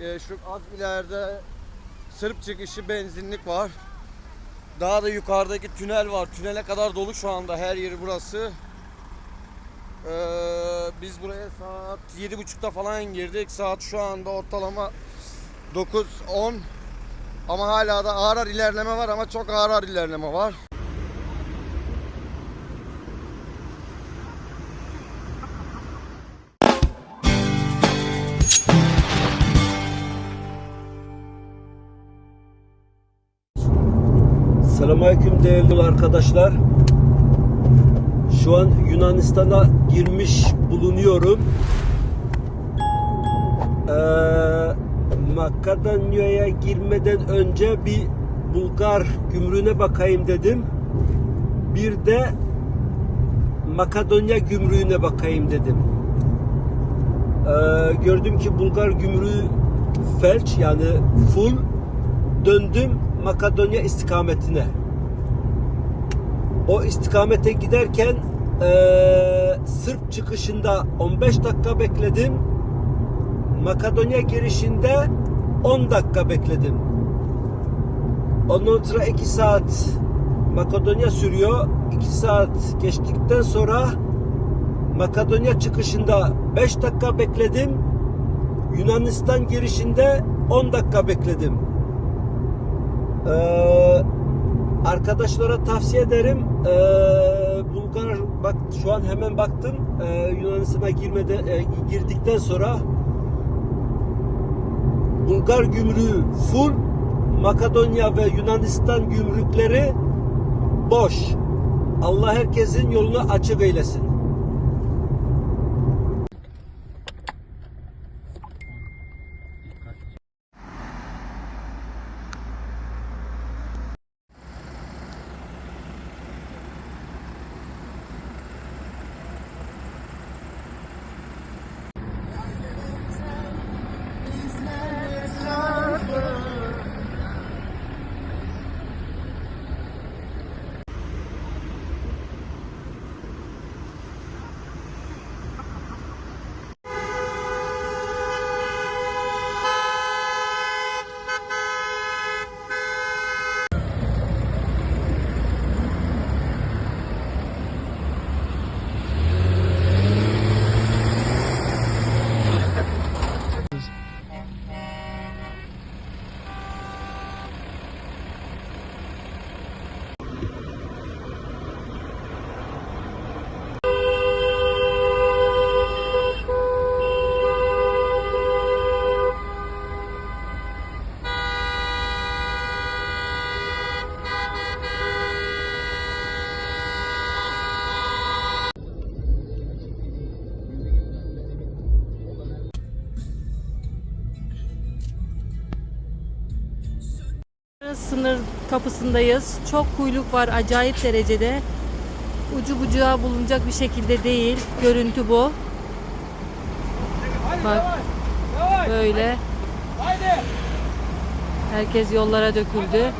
Ee, şu az ileride Sırp çıkışı benzinlik var. Daha da yukarıdaki tünel var. Tünele kadar dolu şu anda her yeri burası. Ee, biz buraya saat 7.30'da falan girdik. Saat şu anda ortalama 9-10. Ama hala da ağır ağır ilerleme var ama çok ağır ağır ilerleme var. Selamünaleyküm değerli arkadaşlar. Şu an Yunanistan'a girmiş bulunuyorum. Ee, Makedonya'ya girmeden önce bir Bulgar gümrüğüne bakayım dedim. Bir de Makedonya gümrüğüne bakayım dedim. Ee, gördüm ki Bulgar gümrüğü felç yani full döndüm Makedonya istikametine. O istikamete giderken eee Sırp çıkışında 15 dakika bekledim. Makedonya girişinde 10 dakika bekledim. Ondan sonra 2 saat Makedonya sürüyor. 2 saat geçtikten sonra Makedonya çıkışında 5 dakika bekledim. Yunanistan girişinde 10 dakika bekledim. Ee, arkadaşlara tavsiye ederim. Ee, Bulgar bak şu an hemen baktım. Ee, Yunanistan'a girmede e, girdikten sonra Bulgar gümrüğü full, Makedonya ve Yunanistan gümrükleri boş. Allah herkesin yolunu açık eylesin. Sınır kapısındayız. Çok kuyruk var acayip derecede. Ucu bucağı bulunacak bir şekilde değil. Görüntü bu. Bak böyle. Herkes yollara döküldü.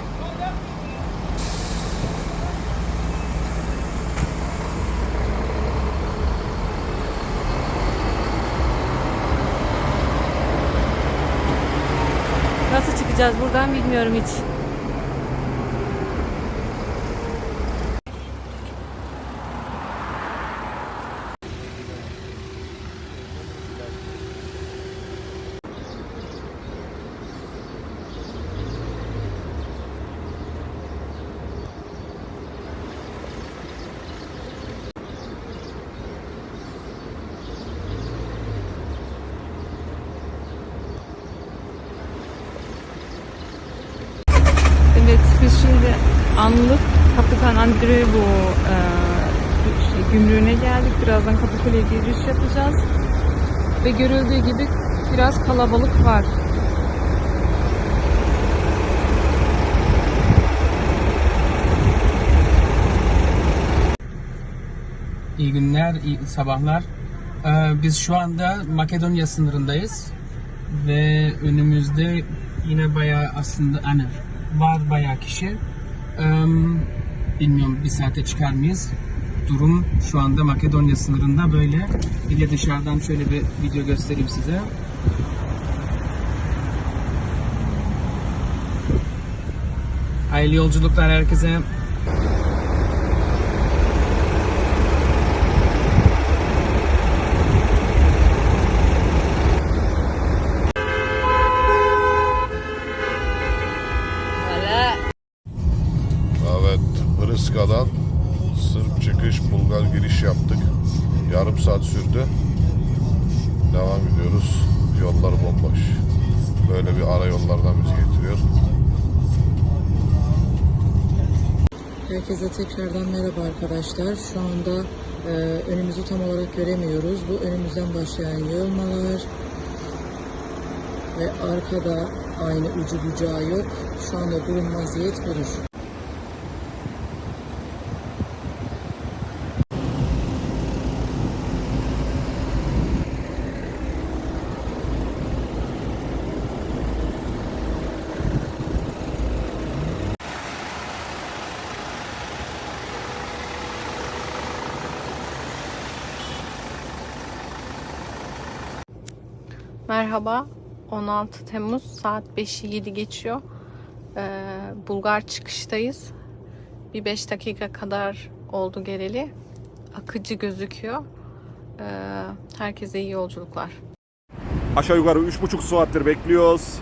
Nasıl çıkacağız buradan bilmiyorum hiç. Evet, biz şimdi anlık Kapitan Andreevu e, şey, gümrüğüne geldik. Birazdan Kapıkule'ye giriş yapacağız. Ve görüldüğü gibi biraz kalabalık var. İyi günler, iyi sabahlar. Ee, Biz şu anda Makedonya sınırındayız ve önümüzde yine bayağı aslında hani var bayağı kişi. Ee, Bilmiyorum bir saate çıkar mıyız? Durum şu anda Makedonya sınırında böyle. Bir de dışarıdan şöyle bir video göstereyim size. Hayırlı yolculuklar herkese. Herkese tekrardan merhaba arkadaşlar. Şu anda e, önümüzü tam olarak göremiyoruz. Bu önümüzden başlayan yığılmalar ve arkada aynı ucu bucağı yok. Şu anda durum vaziyet budur. Merhaba. 16 Temmuz saat 5'i 7 geçiyor. Ee, Bulgar çıkıştayız. Bir 5 dakika kadar oldu geleli. Akıcı gözüküyor. Ee, herkese iyi yolculuklar. Aşağı yukarı üç buçuk saattir bekliyoruz.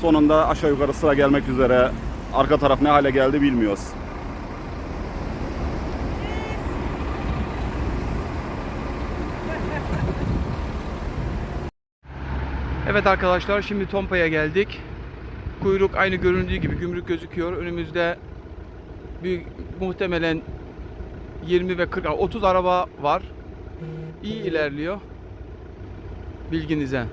Sonunda aşağı yukarı sıra gelmek üzere. Arka taraf ne hale geldi bilmiyoruz. Evet arkadaşlar şimdi Tompa'ya geldik. Kuyruk aynı göründüğü gibi gümrük gözüküyor. Önümüzde bir muhtemelen 20 ve 40 30 araba var. İyi ilerliyor. Bilginize.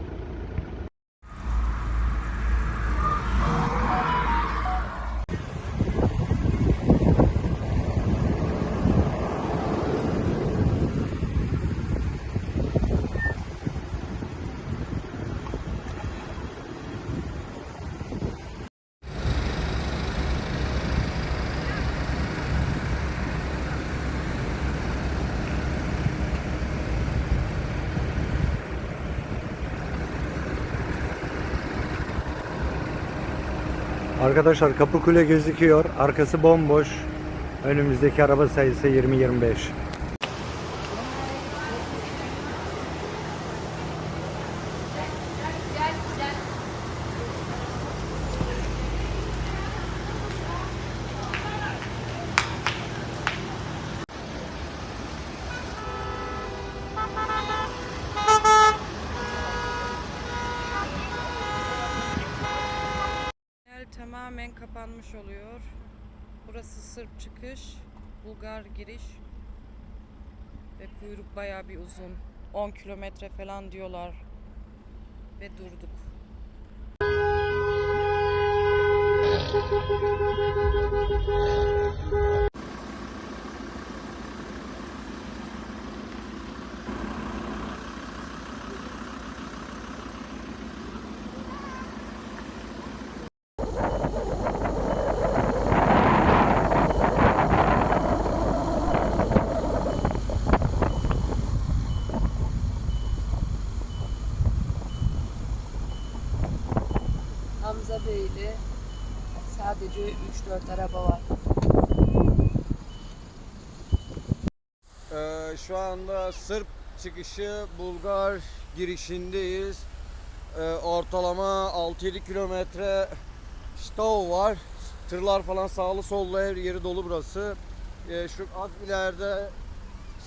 Arkadaşlar Kapıkule gözüküyor. Arkası bomboş. Önümüzdeki araba sayısı 20-25. Tamamen kapanmış oluyor. Burası Sırp çıkış, Bulgar giriş ve kuyruk bayağı bir uzun. 10 kilometre falan diyorlar ve durduk. Hamza Beyli sadece 3-4 araba var. Ee, şu anda Sırp çıkışı Bulgar girişindeyiz. Ee, ortalama 6-7 kilometre stov var. Tırlar falan sağlı sollu her yeri dolu burası. Ee, şu az ileride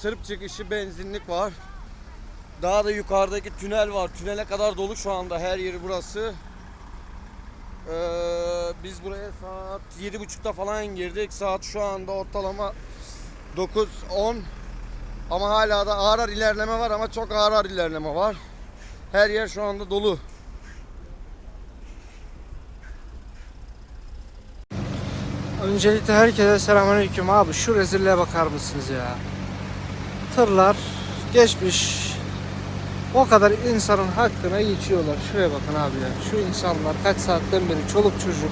Sırp çıkışı benzinlik var. Daha da yukarıdaki tünel var. Tünele kadar dolu şu anda her yeri burası. Ee, biz buraya saat 7.30'da falan girdik. Saat şu anda ortalama 9-10. Ama hala da ağır ağır ilerleme var ama çok ağır ağır ilerleme var. Her yer şu anda dolu. Öncelikle herkese selamünaleyküm abi. Şu rezilliğe bakar mısınız ya? Tırlar geçmiş. O kadar insanın hakkına geçiyorlar. Şuraya bakın abi ya. Şu insanlar kaç saatten beri çoluk çocuk.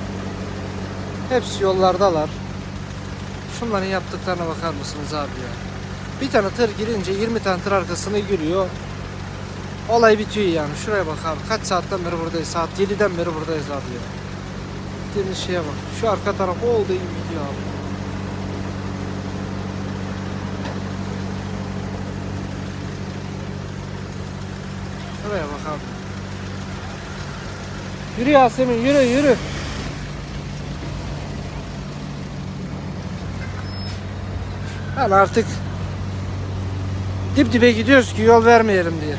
Hepsi yollardalar. Şunların yaptıklarına bakar mısınız abi ya? Bir tane tır girince 20 tane tır arkasına giriyor. Olay bitiyor yani. Şuraya bak abi. Kaç saatten beri buradayız? Saat 7'den beri buradayız abi ya. dediğiniz şeye bak. Şu arka taraf olduğu gibi gidiyor abi. Şuraya bak. Yürü Yasemin yürü yürü. Ben artık dip dibe gidiyoruz ki yol vermeyelim diye.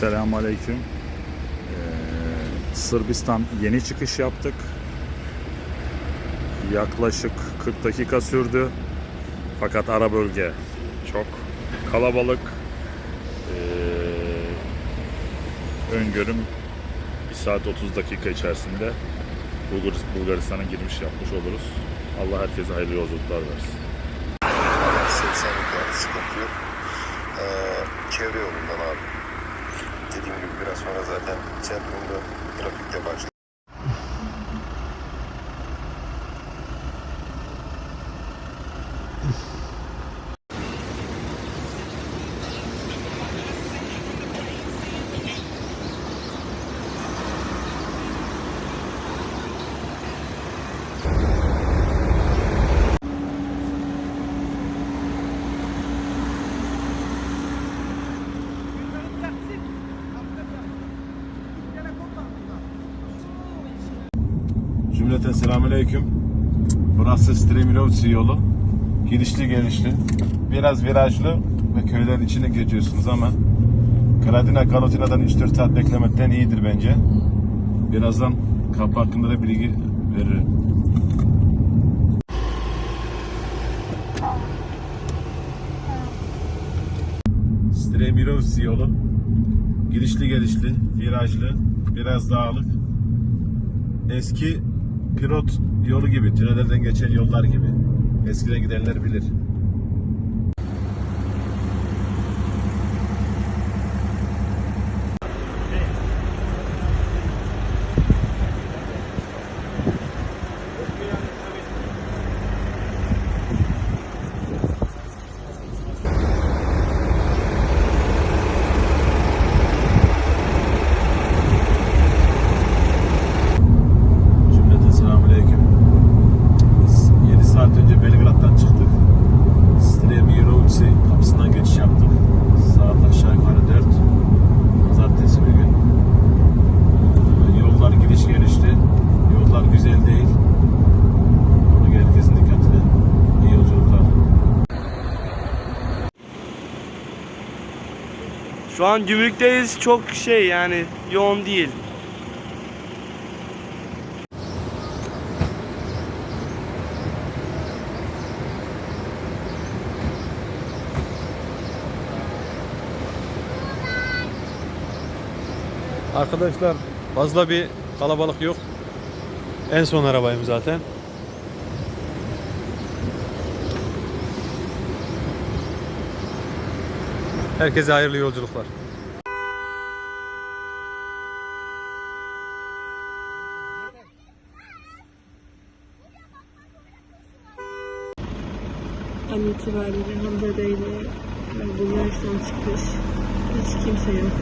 Selamünaleyküm. Ee, Sırbistan yeni çıkış yaptık. Yaklaşık 40 dakika sürdü. Fakat ara bölge çok kalabalık. Ee, öngörüm 1 saat 30 dakika içerisinde Bulgar- Bulgaristan'a girmiş yapmış oluruz. Allah herkese hayırlı yolculuklar versin. 80'lik yani sıkıntı yok. Ee, çevre yolundan abi. Gibi biraz sonra zaten centrumda trafikte başlıyor. Cümleten selamünaleyküm. Burası Stremirovci yolu. Gidişli gelişli. Biraz virajlı ve köylerin içine geçiyorsunuz ama Gradina Kalotina'dan 3-4 saat beklemekten iyidir bence. Birazdan kapı hakkında da bilgi veririm. Stremirovci yolu. Gidişli gelişli, virajlı, biraz dağlık. Eski pilot yolu gibi, tünellerden geçen yollar gibi. Eskiden gidenler bilir. Cümleten selamünaleyküm. Biz 7 saat önce Belgrad'dan çıktık. Stremirovci kapısından geçiş yaptık. Saat aşağı yukarı 4. Pazartesi bir gün. Ee, Yollar gidiş gelişli. Yollar güzel değil. Onu herkesin dikkatine. İyi yolculuklar. Şu an gümrükteyiz. Çok şey yani yoğun değil. Arkadaşlar fazla bir kalabalık yok. En son arabayım zaten. Herkese hayırlı yolculuklar. An itibariyle Hamza Bey ile Bulgaristan çıkış. Hiç kimse yok.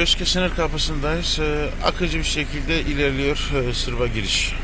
Röşke sınır kapısındayız. Ee, akıcı bir şekilde ilerliyor e, Sırba giriş.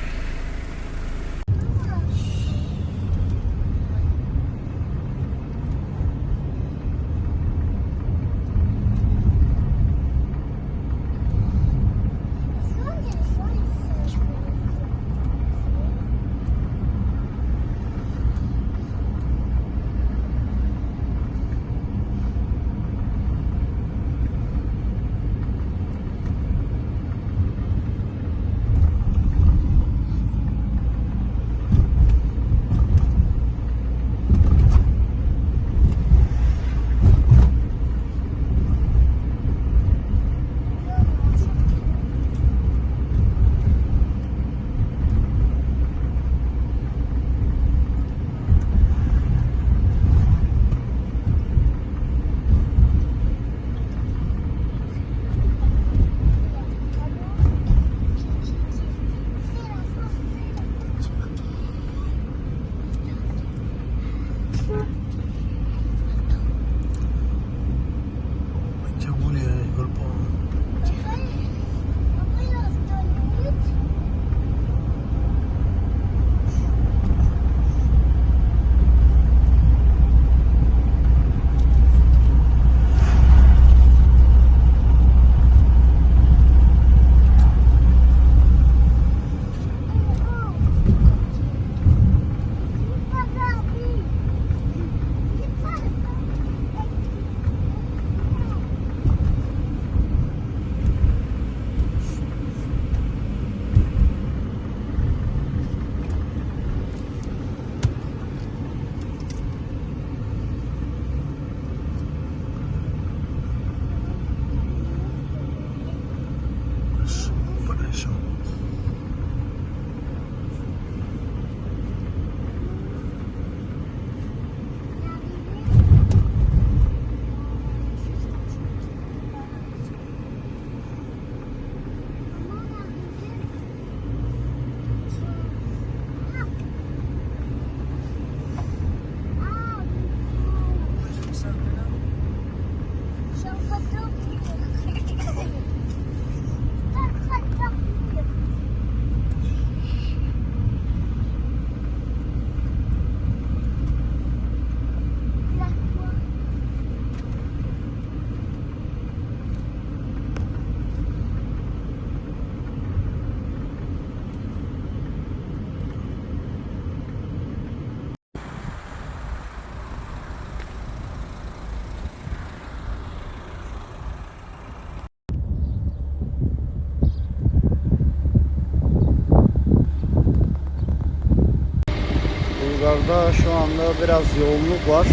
Yollarda şu anda biraz yoğunluk var.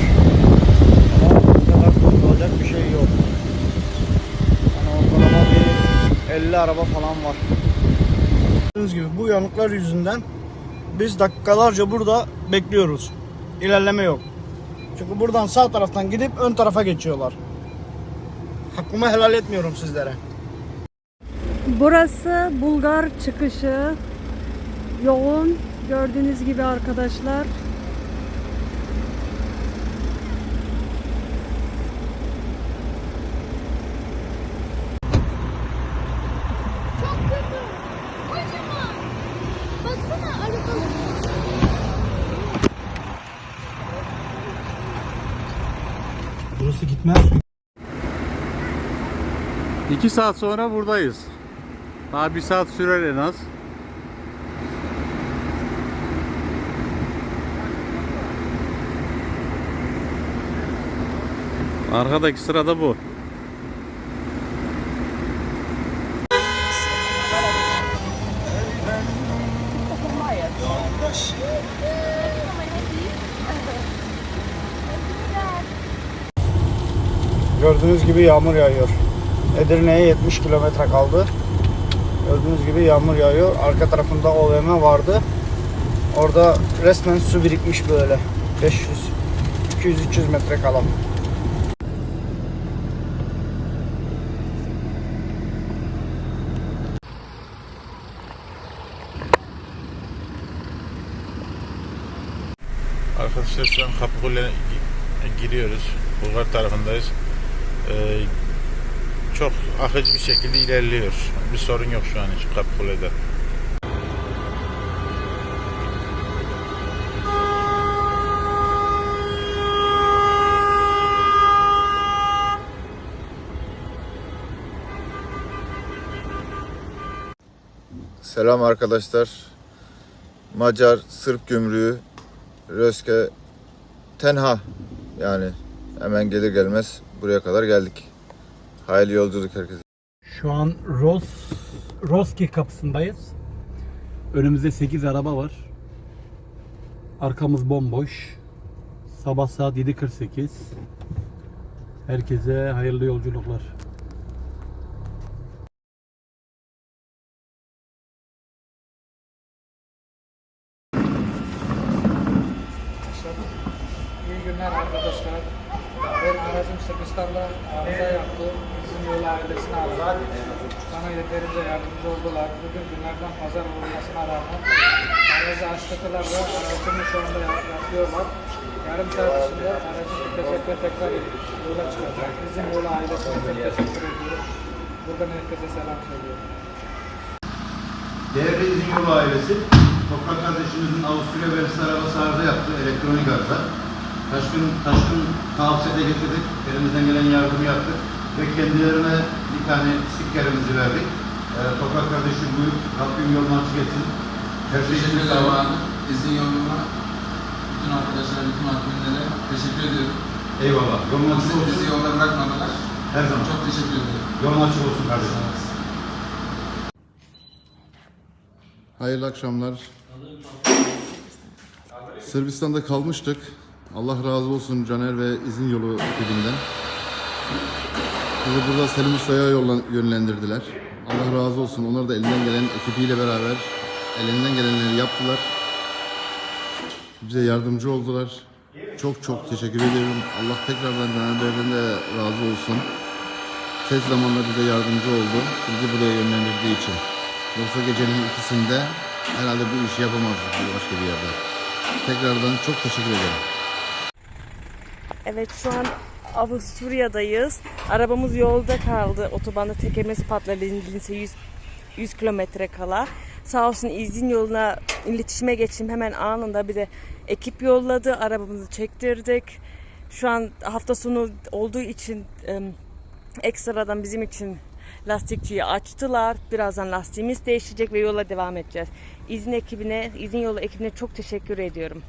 Ama bu kadar korkulacak bir şey yok. Yani ortalama bir 50 araba falan var. Gördüğünüz gibi bu yanıklar yüzünden biz dakikalarca burada bekliyoruz. İlerleme yok. Çünkü buradan sağ taraftan gidip ön tarafa geçiyorlar. Hakkımı helal etmiyorum sizlere. Burası Bulgar çıkışı. Yoğun gördüğünüz gibi arkadaşlar. Burası gitmez. 2 saat sonra buradayız. Daha bir saat sürer en az. Arkadaki sırada bu. Gibi yağmur yağıyor. Edirne'ye 70 kilometre kaldı. Gördüğünüz gibi yağmur yağıyor. Arka tarafında OVM vardı. Orada resmen su birikmiş böyle. 500 200-300 metre kala. Arkadaşlar şu an Kapıkule gi- giriyoruz. Bulgar tarafındayız. Ee, çok akıcı bir şekilde ilerliyor. Bir sorun yok şu an için Kapıkule'de. Selam arkadaşlar. Macar Sırp gümrüğü Röske Tenha yani hemen gelir gelmez buraya kadar geldik. Hayırlı yolculuk herkese. Şu an Ros Roski kapısındayız. Önümüzde 8 araba var. Arkamız bomboş. Sabah saat 7.48. Herkese hayırlı yolculuklar. Sırbistan'da arıza yaptı. Bizim yol ailesini aradı. Bana yeterince yardımcı oldular. Bugün günlerden pazar olmasına rağmen aracı açtılar ve aracımı şu anda yapıyorlar. Yarım saat içinde aracı teşekkür tekrar yola çıkacak. Bizim yol ailesine çok teşekkür ediyorum. Buradan herkese selam söylüyorum. Değerli İzin Yolu ailesi, Toprak kardeşimizin Avusturya verisi arabası arıza yaptı, elektronik arıza. Taşkın, taşkın tavsiyede getirdik, elimizden gelen yardımı yaptık ve kendilerine bir tane stikerimizi verdik. Ee, Toprak kardeşim buyur, Rabbim yolunu açık etsin. İçin sağ olun. İzin yoluna bütün arkadaşlara, bütün adminlere teşekkür ediyorum. Eyvallah. Yolun açık olsun. bizi yolda bırakmadılar. Her zaman. Çok teşekkür ediyorum. Yolun açık olsun kardeşim. Hayırlı akşamlar. Sırbistan'da kalmıştık. Allah razı olsun Caner ve İzin Yolu ekibinden. Bizi burada Selim Usta'ya yönlendirdiler. Allah razı olsun. Onlar da elinden gelen ekibiyle beraber elinden gelenleri yaptılar. Bize yardımcı oldular. Çok çok teşekkür ediyorum. Allah tekrardan Caner Bey'den de razı olsun. Tez zamanda bize yardımcı oldu. Bizi buraya yönlendirdiği için. Yoksa gecenin ikisinde herhalde bu işi yapamazdık başka bir yerde. Tekrardan çok teşekkür ederim. Evet şu an Avusturya'dayız. Arabamız yolda kaldı. Otobanda tekerimiz patladı. 100, 100 kilometre kala. Sağ olsun izin yoluna iletişime geçtim hemen anında bir de ekip yolladı. Arabamızı çektirdik. Şu an hafta sonu olduğu için em, ekstradan bizim için lastikçiyi açtılar. Birazdan lastiğimiz değişecek ve yola devam edeceğiz. İzin ekibine, izin yolu ekibine çok teşekkür ediyorum.